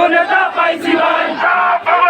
Gonna die by the